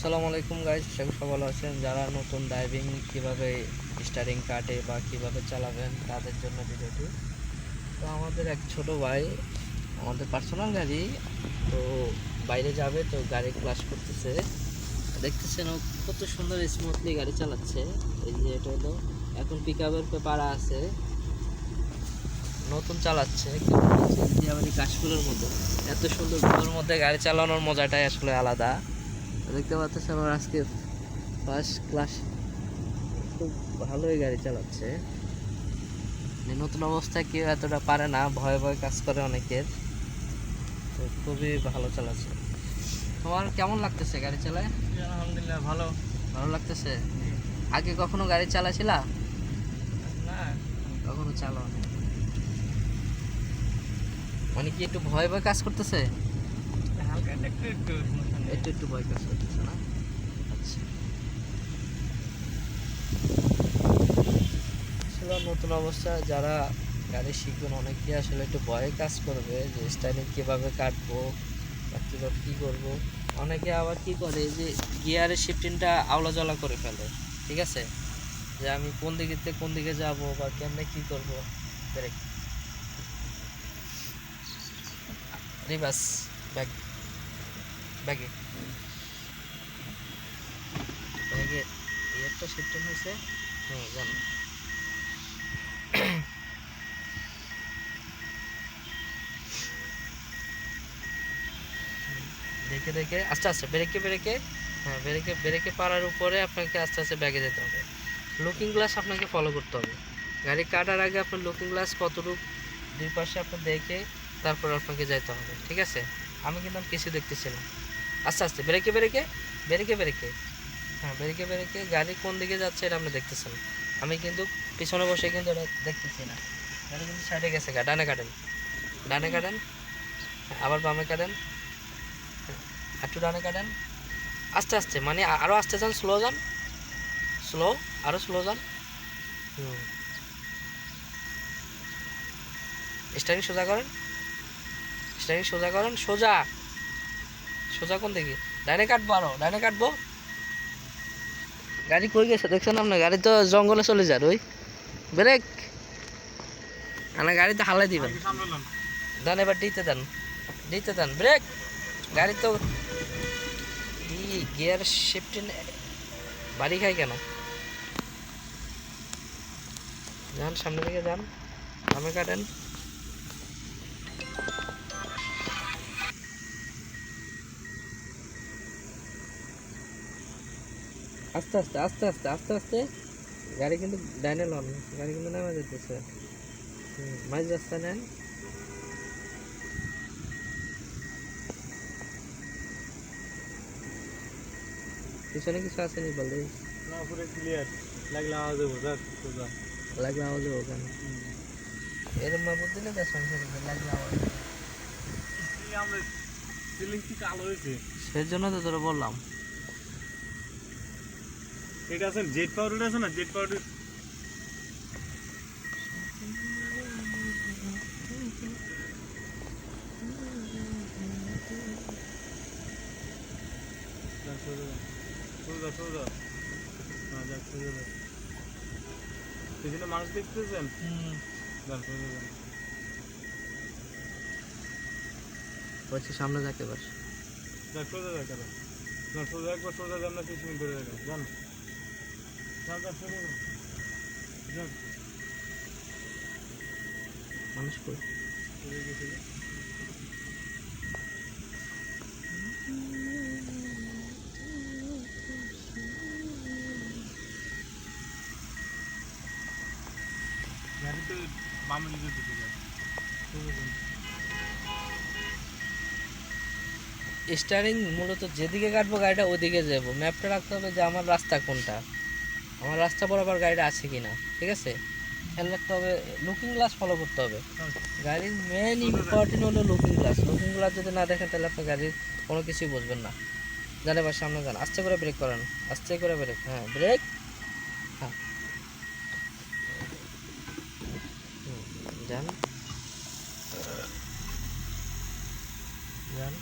আসসালামু আলাইকুম গাইজ সবাই ভালো আছেন। যারা নতুন ড্রাইভিং কীভাবে স্টারিং কাটে বা কীভাবে চালাবেন, তাদের জন্য ভিডিওটি। তো আমাদের এক ছোট ভাই, আমাদের পার্সোনাল গাড়ি, তো বাইরে যাবে, তো গাড়ি ক্লাস করতেছে। দেখতেছেন ও কত সুন্দর স্মুথলি গাড়ি চালাচ্ছে। এই যে এটা হলো, এখন পিক আপের পেপারা আছে। নতুন চালাচ্ছে যে আবার কাশফুলের এত সুন্দর ধুলোর মধ্যে গাড়ি চালানোর মজাটাই আসলে আলাদা। দেখতে পাচ্ছেন আমার আজকে ফার্স্ট ক্লাস খুব ভালোই গাড়ি চালাচ্ছে। নতুন অবস্থায় কেউ এতটা পারে না ভয়ে ভয়ে কাজ করে অনেকের। তো খুবই ভালো চালাচ্ছে। তোমার কেমন লাগতেছে গাড়ি চালায়? আলহামদুলিল্লাহ ভালো। ভালো লাগতেছে? আগে কখনো গাড়ি চালাছিলা? না। কখনো চালাও মানে কি একটু ভয় ভয় কাজ করতেছে? একটু একটু কাজ করতেছে না? আচ্ছা। আসলে নতুন অবস্থা যারা গাড়ি শিখবেন অনেকে আসলে একটু ভয়ে কাজ করবে যে স্টাইলিং কীভাবে কাটবো বা কীভাবে কী করব। অনেকে আবার কি করে যে গিয়ারের শিফটিংটা আওলা জলা করে ফেলে, ঠিক আছে? যে আমি কোন দিকে কোন দিকে যাব বা কেমনে কী করব? ব্রেক রিভার্স ব্যাক ব্যাগে। ব্যাগে এয়ারটা শিফটিং হয়েছে হুম জানো। দেখে দেখে, আস্তে আস্তে, ব্রেকে ব্রেকে হ্যাঁ ব্রেকে ব্রেকে পাড়ার উপরে আপনাকে আস্তে আস্তে ব্যাগে যেতে হবে। লুকিং গ্লাস আপনাকে ফলো করতে হবে। গাড়ি কাটার আগে আপনার লুকিং গ্লাস কতটুকু দুই পাশে আপনি দেখে তারপর আপনাকে যাইতে হবে, ঠিক আছে? আমি কিন্তু কিছু দেখতেছি না। আস্তে আস্তে, ব্রেকে ব্রেকে ব্রেকে ব্রেকে। হ্যাঁ ব্রেকে ব্রেকে, গাড়ি কোন দিকে যাচ্ছে এটা আপনি দেখতেছেন। আমি কিন্তু পিছনে বসে কিন্তু এটা দেখতেছি না। গাড়ি কিন্তু সাইডে গেছে গা, ডানে কাটেন। ডানে কাটেন, আবার বামে কাটেন। একটু ডানে কাটেন। আস্তে আস্তে মানে আরও আরও আস্তে যান স্লো যান। স্লো আরও স্লো যান। হুম। স্টারিং সোজা করেন। স্টারিং সোজা করেন, সোজা। সোজা কোন দিকে? ডাইনে কাটবো আরও, ডাইনে কাটবো। গাড়ি কই গেছে? দেখছেন আপনার গাড়ি তো জঙ্গলে চলে যার ওই ব্রেক। আমার গাড়িতে হালাই দিবেন। দেন, এবার দিতে দেন। দিতে দেন, ব্রেক। গাড়ি তো গিয়ার শিফটিং বাড়ি খায় কেন? যান সামনে দিকে যান। সামনে কাটেন। আস্তে আস্তে আস্তে আস্তে আস্তে আস্তে। গাড়ি কিন্তু ডাইনে লন গাড়ি কিন্তু নামা যেতেছে। মাঝ রাস্তা নেন। পিছনে কিছু আসেনি বলে না পুরো ক্লিয়ার লাগলে আওয়াজ যাক লাগলে আওয়াজ ওখানে এরম বাবুর দিলে তো সংসার লাগলে আওয়াজ হবে। আমরা সিলিং কি কালো হয়েছে। সেই জন্য তো তোরা বললাম। এটা আছে জেট পাউডার আছে না? জেট পাউডার হ্যাঁ মানুষ দেখতেছেন? বলছি সামনে যাকে বাস যাক সোজা একবার সোজা যান না পিছনে ধরে রাখেন যান যান যান সোজা যান যান মানুষ স্টারিং মূলত যেদিকে কাটবো গাড়িটা ওদিকে যাব। ম্যাপটা রাখতে হবে যে আমার রাস্তা কোনটা। আমার রাস্তা বরাবর গাড়িটা আছে কি না ঠিক আছে? খেয়াল রাখতে হবে লুকিং গ্লাস ফলো করতে হবে। গাড়ির মেন ইম্পর্টেন্ট হলো লুকিং গ্লাস লুকিং গ্লাস যদি না দেখেন, তাহলে আপনি গাড়ির কোনো কিছুই বুঝবেন না। জানে বা সামনে যান। আস্তে করে ব্রেক করেন। আস্তে করে ব্রেক হ্যাঁ ব্রেক হ্যাঁ। যান। যান।